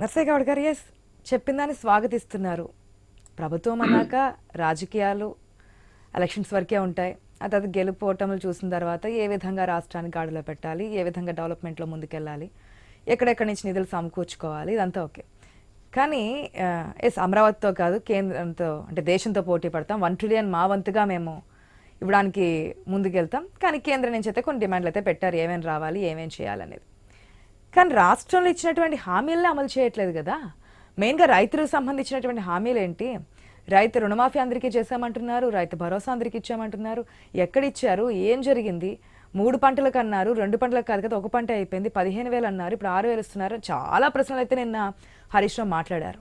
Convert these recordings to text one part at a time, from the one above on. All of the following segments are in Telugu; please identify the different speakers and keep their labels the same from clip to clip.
Speaker 1: నర్సయ్య గౌడ్ గారు ఎస్ చెప్పిందని స్వాగతిస్తున్నారు. ప్రభుత్వం అన్నాక రాజకీయాలు ఎలక్షన్స్ వరకే ఉంటాయి. ఆ తర్వాత గెలుపు ఓటములు చూసిన తర్వాత ఏ విధంగా రాష్ట్రాన్ని గాడిలో పెట్టాలి ఏ విధంగా డెవలప్మెంట్లో ముందుకెళ్ళాలి ఎక్కడెక్కడి నుంచి నిధులు సమకూర్చుకోవాలి ఇదంతా ఓకే. కానీ ఎస్ అమరావతితో కాదు కేంద్రంతో అంటే దేశంతో పోటీ పడతాం. వన్ ట్రిలియన్ మా వంతుగా మేము ఇవ్వడానికి ముందుకెళ్తాం. కానీ కేంద్రం నుంచి అయితే కొన్ని డిమాండ్లు అయితే పెట్టారు. ఏమేమి రావాలి ఏమేమి చేయాలనేది. కానీ రాష్ట్రంలో ఇచ్చినటువంటి హామీలనే అమలు చేయట్లేదు కదా. మెయిన్గా రైతులకు సంబంధించినటువంటి హామీలు ఏంటి రైతు రుణమాఫీ అందరికీ చేశామంటున్నారు రైతు భరోసా అందరికీ ఇచ్చామంటున్నారు. ఎక్కడిచ్చారు? ఏం జరిగింది? మూడు పంటలకు అన్నారు రెండు పంటలకు కాదు కదా ఒక పంట అయిపోయింది పదిహేను వేలు అన్నారు ఇప్పుడు ఆరు వేలు ఇస్తున్నారు చాలా ప్రశ్నలు అయితే నిన్న హరీష్ రావు మాట్లాడారు.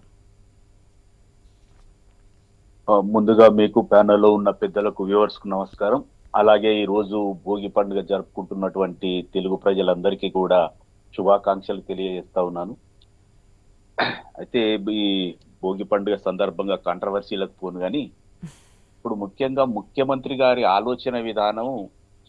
Speaker 2: ముందుగా మీకు panel లో ఉన్న పెద్దలకు వ్యూవర్స్కు నమస్కారం. అలాగే ఈ రోజు భోగి పండుగ జరుపుకుంటున్నటువంటి తెలుగు ప్రజలందరికీ కూడా శుభాకాంక్షలు తెలియజేస్తా ఉన్నాను. అయితే ఈ భోగి పండుగ సందర్భంగా కాంట్రవర్సీలకు పోను కానీ ఇప్పుడు ముఖ్యంగా ముఖ్యమంత్రి గారి ఆలోచన విధానం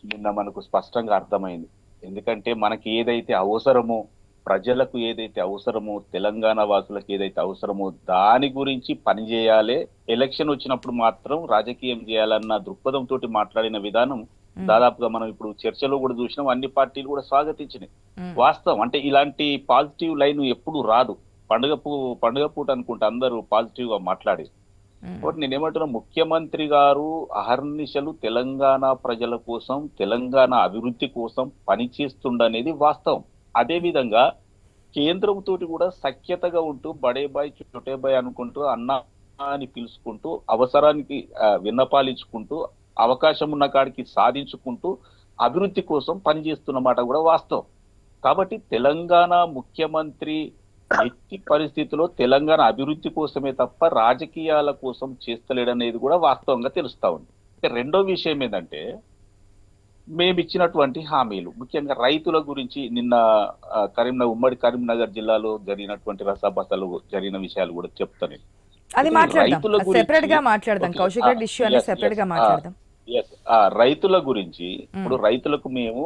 Speaker 2: నిన్న మనకు స్పష్టంగా అర్థమైంది. ఎందుకంటే మనకి ఏదైతే అవసరమో ప్రజలకు ఏదైతే అవసరమో తెలంగాణ వాసులకు ఏదైతే అవసరమో దాని గురించి పనిచేయాలి ఎలక్షన్ వచ్చినప్పుడు మాత్రం రాజకీయం చేయాలన్న దృక్పథంతో మాట్లాడిన విధానం దాదాపుగా మనం ఇప్పుడు చర్చలో కూడా చూసినాం అన్ని పార్టీలు కూడా స్వాగతించినాయి. వాస్తవం. అంటే ఇలాంటి పాజిటివ్ లైన్ ఎప్పుడు రాదు. పండుగ పండుగ పూట అనుకుంటే అందరూ పాజిటివ్గా మాట్లాడి. కాబట్టి నేనేమంటున్నా ముఖ్యమంత్రి గారు అహర్నిశలు తెలంగాణ ప్రజల కోసం తెలంగాణ అభివృద్ధి కోసం పనిచేస్తుండనేది వాస్తవం. అదే విధంగా కేంద్రం తోటి కూడా సఖ్యతగా ఉంటూ బడే బాయ్ చోటే బాయ్ అనుకుంటూ అన్న అని పిలుచుకుంటూ అవసరానికి విన్నపాలించుకుంటూ అవకాశం ఉన్న కాడికి సాధించుకుంటూ అభివృద్ధి కోసం పనిచేస్తున్నమాట కూడా వాస్తవం. కాబట్టి తెలంగాణ ముఖ్యమంత్రి ఎట్టి పరిస్థితిలో తెలంగాణ అభివృద్ధి కోసమే తప్ప రాజకీయాల కోసం చేస్తలేడనేది కూడా వాస్తవంగా తెలుస్తా ఉంది. రెండో విషయం ఏంటంటే మేము ఇచ్చినటువంటి హామీలు ముఖ్యంగా రైతుల గురించి నిన్న కరీంనగర్ ఉమ్మడి కరీంనగర్ జిల్లాలో జరిగినటువంటి రసాబసలు జరిగిన విషయాలు కూడా చెప్తాను
Speaker 1: అది మాట్లాడదాం. సెపరేట్గా మాట్లాడదాం. కౌశిక్ రెడ్డి ఇష్యూ అని
Speaker 2: yes, సెపరేట్గా.
Speaker 1: మాట్లాడదాం.
Speaker 2: రైతుల గురించి ఇప్పుడు రైతులకు మేము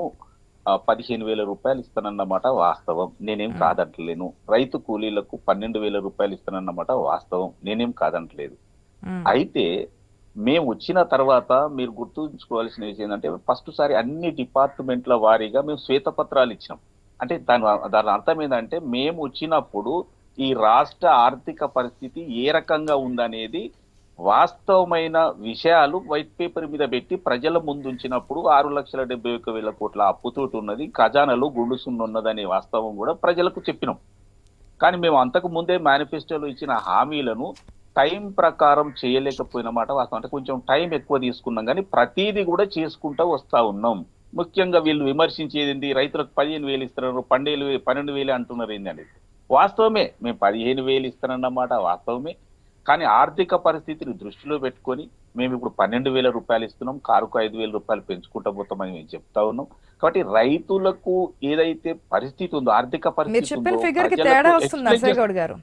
Speaker 2: పదిహేను వేల రూపాయలు ఇస్తానన్నమాట వాస్తవం. నేనేం కాదంటలేను. రైతు కూలీలకు పన్నెండు వేల రూపాయలు ఇస్తానన్నమాట వాస్తవం. నేనేం కాదంటలేదు. అయితే మేము వచ్చిన తర్వాత మీరు గుర్తుంచుకోవాల్సిన విషయం ఏంటంటే ఫస్ట్ సారి అన్ని డిపార్ట్మెంట్ల వారీగా మేము శ్వేతపత్రాలు ఇచ్చినాం. అంటే దాని దాని అర్థం ఏంటంటే మేము వచ్చినప్పుడు ఈ రాష్ట్ర ఆర్థిక పరిస్థితి ఏ రకంగా ఉందనేది వాస్తవమైన విషయాలు వైట్ పేపర్ మీద పెట్టి ప్రజల ముందుంచినప్పుడు ఆరు లక్షల డెబ్బై ఒక్క వేల కోట్ల అప్పుతోటి ఉన్నది ఖజానాలో గుండు ఉన్నదనే వాస్తవం కూడా ప్రజలకు చెప్పినాం. కానీ మేము అంతకు ముందే మేనిఫెస్టోలో ఇచ్చిన హామీలను టైం ప్రకారం చేయలేకపోయిన మాట వాస్తవం. అంటే కొంచెం టైం ఎక్కువ తీసుకున్నాం కానీ ప్రతిదీ కూడా చేసుకుంటూ వస్తా ఉన్నాం. ముఖ్యంగా వీళ్ళు విమర్శించేది ఏంటి రైతులకు పదిహేను వేలు ఇస్తున్నారు పన్నెండు వేలు పన్నెండు వేలు అంటున్నారు ఏంటండి వాస్తవమే. మేము పదిహేను వేలు ఇస్తానన్నమాట వాస్తవమే. కానీ ఆర్థిక పరిస్థితిని దృష్టిలో పెట్టుకొని మేము ఇప్పుడు పన్నెండు వేల రూపాయలు ఇస్తున్నాం కారుకు ఐదు వేల రూపాయలు పెంచుకుంటా పోతామని మేము చెప్తా ఉన్నాం. కాబట్టి రైతులకు ఏదైతే పరిస్థితి ఉందో ఆర్థిక పరిస్థితి
Speaker 1: చెప్పిన
Speaker 2: ఉందో
Speaker 1: ఫిగర్కి
Speaker 2: ప్రజలకు
Speaker 1: తేడా వస్తుంది గౌడ్ గారు.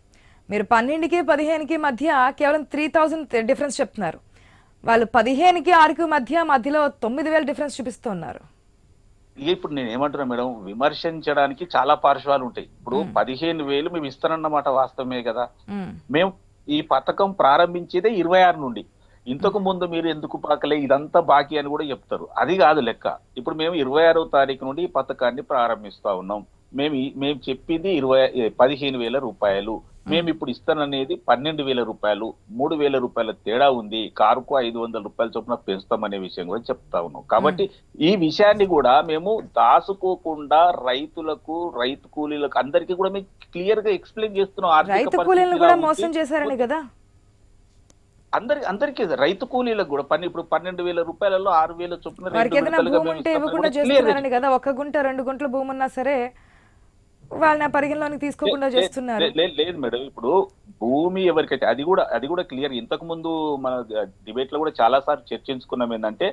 Speaker 1: మీరు పన్నెండుకి పదిహేనుకి మధ్య కేవలం త్రీ థౌజండ్ డిఫరెన్స్ చెప్తున్నారు. వాళ్ళు పదిహేనుకి ఆరుకి మధ్య మధ్యలో తొమ్మిది వేల డిఫరెన్స్ చూపిస్తున్నారు
Speaker 2: ఇప్పుడు నేను ఏమంటున్నా మేడం విమర్శించడానికి చాలా పార్శ్వాలు ఉంటాయి. ఇప్పుడు పదిహేను వేలు మేము ఇస్తానన్నమాట వాస్తవమే కదా.
Speaker 1: మ్మ్.
Speaker 2: ఈ పథకం ప్రారంభించేదే ఇరవై ఆరు నుండి. ఇంతకు ముందు మీరు ఎందుకు పాకలే? ఇదంతా బాకీ అని కూడా చెప్తారు. అది కాదు లెక్క. ఇప్పుడు మేము ఇరవై ఆరో తారీఖు నుండి ఈ పథకాన్ని ప్రారంభిస్తా ఉన్నాం. మేము మేము చెప్పింది ఇరవై పదిహేను వేల రూపాయలు. మేము ఇప్పుడు ఇస్తాననేది పన్నెండు వేల రూపాయలు మూడు వేల రూపాయల తేడా ఉంది కారుకు ఐదు వందల రూపాయల చొప్పున పెంచుతామనే విషయం కూడా చెప్తా ఉన్నాం. కాబట్టి ఈ విషయాన్ని కూడా మేము దాచుకోకుండా రైతులకు రైతు కూలీలకు అందరికీ కూడా మేము క్లియర్గా ఎక్స్ప్లెయిన్ చేస్తున్నాం
Speaker 1: రైతు కూలీలను కూడా. మోసం చేశారని కదా?
Speaker 2: అందరి అందరికీ రైతు కూలీలకు కూడా పని ఇప్పుడు పన్నెండు వేల రూపాయలలో ఆరు వేల చొప్పున
Speaker 1: కదా ఒక్క గుంట రెండు గుంటల భూమి ఉన్నా సరే వాళ్ళని పరిగణలోకి తీసుకోకుండా చేస్తున్నారు.
Speaker 2: లేదు మేడం. ఇప్పుడు భూమి ఎవరికైతే అది కూడా అది కూడా క్లియర్. ఇంతకు ముందు మన డిబేట్లో కూడా చాలా సార్లు చర్చించుకున్నాం ఏంటంటే.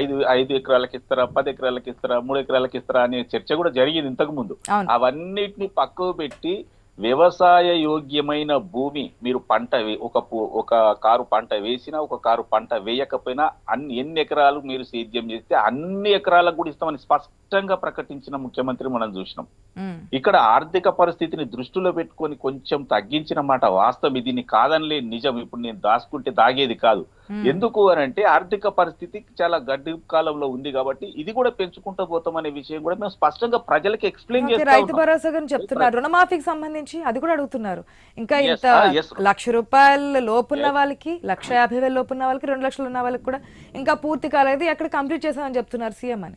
Speaker 2: ఐదు ఐదు ఎకరాలకు ఇస్తారా పది ఎకరాలకు ఇస్తారా మూడు ఎకరాలకు ఇస్తారా అనే చర్చ కూడా జరిగింది ఇంతకు ముందు.
Speaker 1: అవును.
Speaker 2: అవన్నిటిని పక్కకు పెట్టి వ్యవసాయ యోగ్యమైన భూమి మీరు పంట వే- ఒక ఒక కారు పంట వేసినా ఒక కారు పంట వేయకపోయినా అన్ని ఎన్ని ఎకరాలు మీరు సేద్యం చేస్తే అన్ని ఎకరాలకు కూడా ఇస్తామని స్పష్టంగా ప్రకటించిన ముఖ్యమంత్రి మనం చూసినాం. ఇక్కడ ఆర్థిక పరిస్థితిని దృష్టిలో పెట్టుకొని కొంచెం తగ్గించిన మాట వాస్తవం. ఇది కాదనిలే నిజం. ఇప్పుడు నేను దాచుకుంటే దాగేది కాదు. ఎందుకు అని అంటే ఆర్థిక పరిస్థితి చాలా గడ్డి కాలంలో ఉంది కాబట్టి ఇది కూడా పెంచుకుంటూ పోతామనే విషయం కూడా మేము స్పష్టంగా ప్రజలకు ఎక్స్ప్లెయిన్ చేస్తా
Speaker 1: రైతు. భరోసా గురించి చెప్తున్నారు. రుణమాఫీకి సంబంధించి అది కూడా అడుగుతున్నారు. ఇంకా ఇంత. లక్ష రూపాయల లోపున్న వాళ్ళకి లక్ష యాభై వేల లోపున్న వాళ్ళకి రెండు లక్షలు ఉన్న వాళ్ళకి కూడా ఇంకా పూర్తి కాలేదు. ఎక్కడ కంప్లీట్ చేసామని చెప్తున్నారు సీఎం అని.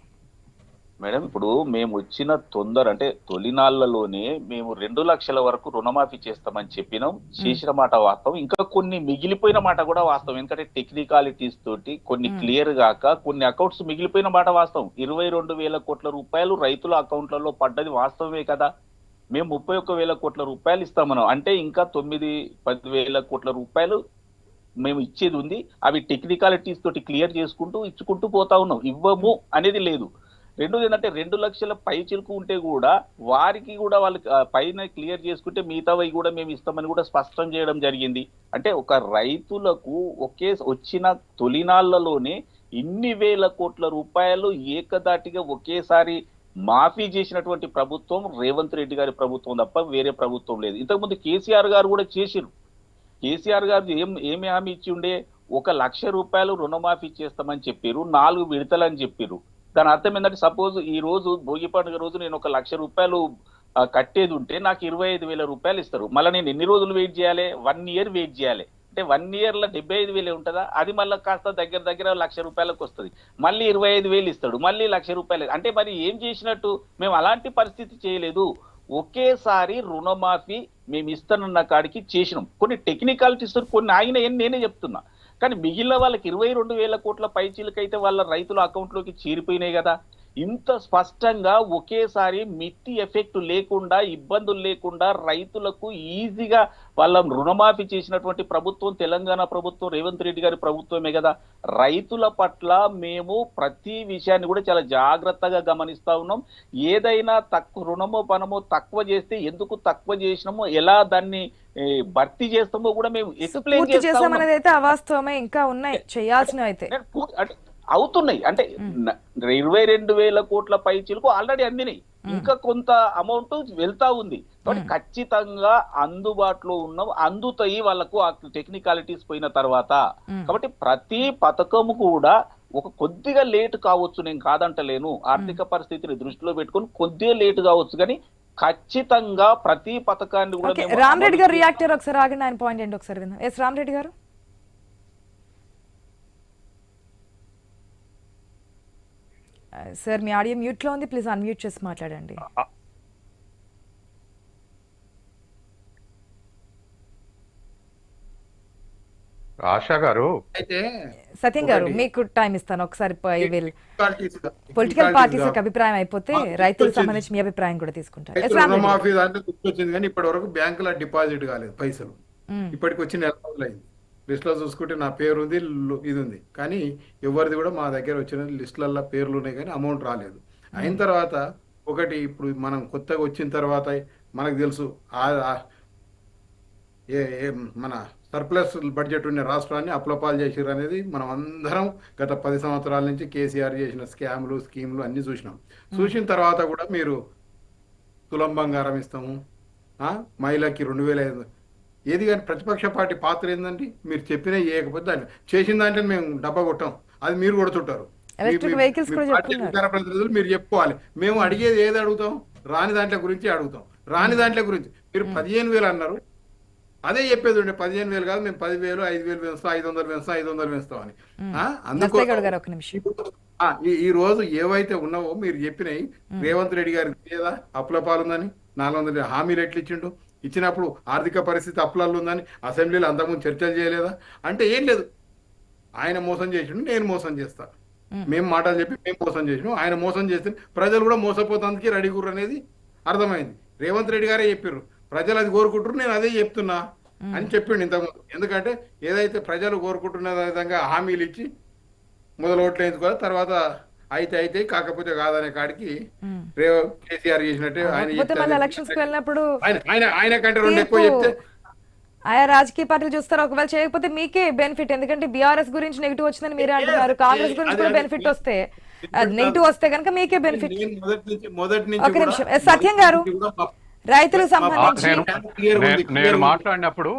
Speaker 2: మేడం ఇప్పుడు మేము వచ్చిన తొందర అంటే తొలినాళ్ళలోనే మేము రెండు లక్షల వరకు రుణమాఫీ చేస్తామని చెప్పినాం. చేసిన మాట వాస్తవం. ఇంకా కొన్ని మిగిలిపోయిన మాట కూడా వాస్తవం. ఎందుకంటే టెక్నికాలిటీస్ తోటి కొన్ని. క్లియర్ గాక కొన్ని అకౌంట్స్ మిగిలిపోయిన మాట వాస్తవం. ఇరవై రెండు వేల కోట్ల రూపాయలు రైతుల అకౌంట్లలో పడ్డది వాస్తవమే కదా. మేము ముప్పై ఒక్క వేల కోట్ల రూపాయలు ఇస్తామన్నాం. అంటే ఇంకా తొమ్మిది పది వేల కోట్ల రూపాయలు మేము ఇచ్చేది ఉంది. అవి టెక్నికాలిటీస్ తోటి క్లియర్ చేసుకుంటూ ఇచ్చుకుంటూ పోతా ఉన్నాం. ఇవ్వము అనేది లేదు. రెండోది ఏంటంటే రెండు లక్షల పై చిరుకు ఉంటే కూడా వారికి కూడా వాళ్ళకి పైన క్లియర్ చేసుకుంటే మిగతావి కూడా మేము ఇస్తామని కూడా స్పష్టం చేయడం జరిగింది. అంటే ఒక రైతులకు ఒకే వచ్చిన తొలినాళ్ళలోనే ఇన్ని వేల కోట్ల రూపాయలు ఏకదాటిగా ఒకేసారి మాఫీ చేసినటువంటి ప్రభుత్వం రేవంత్ రెడ్డి గారి ప్రభుత్వం తప్ప వేరే ప్రభుత్వం లేదు. ఇంతకుముందు కేసీఆర్ గారు కూడా చేసిరు కేసీఆర్ గారు ఏం ఏమి హామీ ఇచ్చి ఉండే? ఒక లక్ష రూపాయలు రుణమాఫీ చేస్తామని చెప్పారు నాలుగు విడతలని చెప్పారు దాని అర్థం ఏంటంటే సపోజ్ ఈ రోజు భోగి పండుగ రోజు నేను ఒక లక్ష రూపాయలు కట్టేది ఉంటే నాకు ఇరవై ఐదు వేల రూపాయలు ఇస్తారు. మళ్ళీ నేను ఎన్ని రోజులు వెయిట్ చేయాలి? వన్ ఇయర్ వెయిట్ చేయాలి. అంటే వన్ ఇయర్లో డెబ్బై ఐదు వేలే ఉంటుందా? అది మళ్ళీ కాస్త దగ్గర దగ్గర లక్ష రూపాయలకు వస్తుంది. మళ్ళీ ఇరవై ఐదు వేలు ఇస్తాడు. మళ్ళీ లక్ష రూపాయలు అంటే మరి ఏం చేసినట్టు? మేము అలాంటి పరిస్థితి చేయలేదు. ఒకేసారి రుణమాఫీ మేము ఇస్తానన్న కాడికి చేసినాం. కొన్ని టెక్నికాలిటీస్ కొన్ని ఆయన ఏం నేనే చెప్తున్నా. కానీ మిగిలిన వాళ్ళకి ఇరవై రెండు వేల కోట్ల పైచీలకైతే వాళ్ళ రైతుల అకౌంట్లోకి చేరిపోయినాయి కదా. ఇంత స్పష్టంగా ఒకేసారి మిత్తి ఎఫెక్ట్ లేకుండా ఇబ్బందులు లేకుండా రైతులకు ఈజీగా వాళ్ళ రుణమాఫీ చేసినటువంటి ప్రభుత్వం తెలంగాణ ప్రభుత్వం రేవంత్ రెడ్డి గారి ప్రభుత్వమే కదా. రైతుల పట్ల మేము ప్రతి విషయాన్ని కూడా చాలా జాగ్రత్తగా గమనిస్తా ఉన్నాం. ఏదైనా తక్కువ రుణమో పనమో తక్కువ చేస్తే ఎందుకు తక్కువ చేసినామో ఎలా దాన్ని భర్తీ చేస్తామో కూడా మేము ఎక్స్ప్లెయిన్ చేస్తా.
Speaker 1: చేసామనేది అయితే అవాస్తవమే ఇంకా ఉన్నాయి చేయాల్సినవి అయితే.
Speaker 2: అవుతున్నాయి. అంటే ఇరవై రెండు వేల కోట్ల పైచీలకు ఆల్రెడీ అందినాయి. ఇంకా కొంత అమౌంట్ వెళ్తా ఉంది. కాబట్టి ఖచ్చితంగా అందుబాటులో ఉన్నాం అందుతాయి వాళ్ళకు ఆ టెక్నికాలిటీస్ పోయిన తర్వాత. కాబట్టి ప్రతి పథకము కూడా ఒక కొద్దిగా లేట్ కావచ్చు నేను కాదంటలేను. ఆర్థిక పరిస్థితిని దృష్టిలో పెట్టుకొని కొద్దిగా లేట్ కావచ్చు కానీ ఖచ్చితంగా ప్రతి పథకాన్ని కూడా
Speaker 1: రామ్ రెడ్డి గారు రియాక్టర్ ఒకసారి ఆగండి ఆయన పాయింట్ ఏంటి ఒకసారి ఎస్ రామ్ రెడ్డి గారు? సార్ మీ ఆడియో మ్యూట్లో ఉంది ప్లీజ్ అన్మ్యూట్ చేసి మాట్లాడండి.
Speaker 3: ఆశా గారు?
Speaker 4: అయితే
Speaker 1: సత్యం గారు మీకు టైం ఇస్తాను. ఒకసారి పొలిటికల్ పార్టీస్. యొక్క అభిప్రాయం అయిపోతే రైతులకు. సంబంధించి మీ అభిప్రాయం కూడా తీసుకుంటారు.
Speaker 4: ఇప్పటి వరకు బ్యాంకులో డిపాజిట్ కాలేదు పైసలు.
Speaker 1: మ్మ్.
Speaker 4: ఇప్పటికి వచ్చి నెల రోజులైంది. లిస్ట్ లో చూసుకుంటే నా పేరు ఉంది ఇది ఉంది కానీ ఎవరిది కూడా మా దగ్గర వచ్చిన లిస్టులలో పేర్లు ఉన్నాయి కానీ అమౌంట్ రాలేదు. అయిన తర్వాత ఒకటి ఇప్పుడు మనం కొత్తగా వచ్చిన తర్వాత మనకు తెలుసు మన సర్ప్లస్ బడ్జెట్ ఉన్న రాష్ట్రాన్ని అప్లపాలు చేసిర్రు అనేది మనం అందరం గత పది సంవత్సరాల నుంచి కేసీఆర్ చేసిన స్కామ్లు స్కీమ్లు అన్ని చూసినాం. చూసిన తర్వాత కూడా మీరు తులం బంగారం ఇస్తాము మహిళకి రెండు వేల ఐదు ఏది కానీ ప్రతిపక్ష పార్టీ పాత్ర ఏందండి? మీరు చెప్పినా చేయకపోతే దాన్ని చేసిన దాంట్లో మేము డబ్బా కొట్టాం. అది మీరు కొడుతుంటారు. ప్రతినిధులు మీరు చెప్పుకోవాలి. మేము అడిగేది ఏది అడుగుతాం? రాని దాంట్లో గురించి అడుగుతాం. రాని దాంట్లో గురించి. మీరు పదిహేను వేలు అన్నారు. అదే చెప్పేది ఉండే పదిహేను వేలు కాదు మేము పదివేలు ఐదు వేలు పెంచుతాం ఐదు వందలు పెంచుతాం ఐదు వందలు పెంచుతాం అని. అందుకో ఆ, ఈ- రోజు ఏవైతే ఉన్నావో మీరు చెప్పినవి రేవంత్ రెడ్డి గారికి తెలియదా అప్పుల పాలుందని నాలుగు వందల హామీలు ఎట్లు ఇచ్చిండు ఇచ్చినప్పుడు ఆర్థిక పరిస్థితి అప్పులలో ఉందని అసెంబ్లీలో అంతకుముందు చర్చలు చేయలేదా? అంటే ఏం లేదు. ఆయన మోసం చేసిండు నేను మోసం చేస్తా. మేము. మాటలు చెప్పి మేము మోసం చేసినాం. ఆయన మోసం చేస్తే ప్రజలు కూడా మోసపోతానికి రెడీ గుర్రు అనేది అర్థమైంది. రేవంత్ రెడ్డి గారే చెప్పారు ప్రజలు అది కోరుకుంటారు నేను అదే చెప్తున్నా అని చెప్పిండు ఇంతకుముందు. ఎందుకంటే ఏదైతే ప్రజలు కోరుకుంటున్న విధంగా హామీలు ఇచ్చి మొదలు ఓట్లు వేయించుకోవాలి తర్వాత అయితే అయితే కాకపోతే కాదనే కాడికి. రేవ్ కేసీఆర్ చేసినట్టే ఆయన ఆయన ఆయన ఆయన కంటే రెండు ఎక్కువ చెప్తే
Speaker 1: ఆయా రాజకీయ పార్టీలు చూస్తారు ఒకవేళ చేయకపోతే మీకే బెనిఫిట్ ఎందుకంటే బీఆర్ఎస్ గురించి నెగిటివ్ వచ్చిందని మీరే అంటున్నారు కాంగ్రెస్ గురించి కూడా
Speaker 4: అదే.
Speaker 1: బెనిఫిట్ వస్తే నెగిటివ్ వస్తే కనుక మీకే బెనిఫిట్
Speaker 4: నేను మొదటి నుంచి మొదటి నుంచి
Speaker 1: ఒక నిమిషం. సత్యం గారు, రైతులకు
Speaker 4: మా
Speaker 1: సంబంధించి
Speaker 3: నేను. మాట్లాడినప్పుడు.